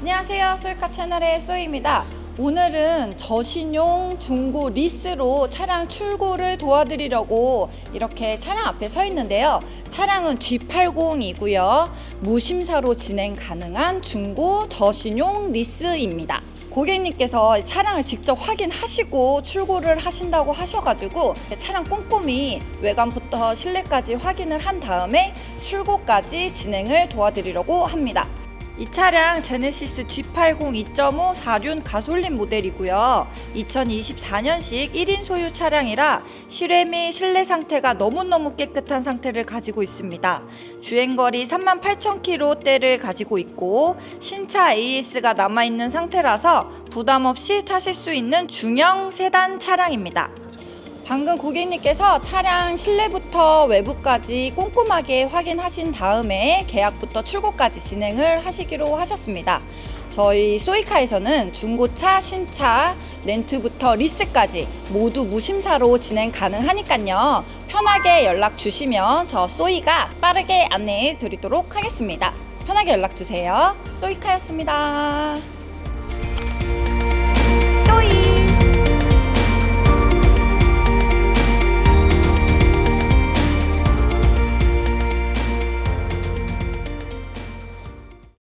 안녕하세요. 소이카 채널의 소이입니다. 오늘은 저신용 중고 리스로 차량 출고를 도와드리려고 이렇게 차량 앞에 서 있는데요. 차량은 G80이고요. 무심사로 진행 가능한 중고 저신용 리스입니다. 고객님께서 차량을 직접 확인하시고 출고를 하신다고 하셔가지고 차량 꼼꼼히 외관부터 실내까지 확인을 한 다음에 출고까지 진행을 도와드리려고 합니다. 이 차량 제네시스 G80 2.5 4륜 가솔린 모델이고요. 2024년식 1인 소유 차량이라 실외 및 실내 상태가 너무너무 깨끗한 상태를 가지고 있습니다. 주행거리 38,000km대를 가지고 있고 신차 AS가 남아있는 상태라서 부담 없이 타실 수 있는 중형 세단 차량입니다. 방금 고객님께서 차량 실내부터 외부까지 꼼꼼하게 확인하신 다음에 계약부터 출고까지 진행을 하시기로 하셨습니다. 저희 소이카에서는 중고차, 신차, 렌트부터 리스까지 모두 무심사로 진행 가능하니까요. 편하게 연락 주시면 저 소이가 빠르게 안내해 드리도록 하겠습니다. 편하게 연락 주세요. 소이카였습니다. 소이!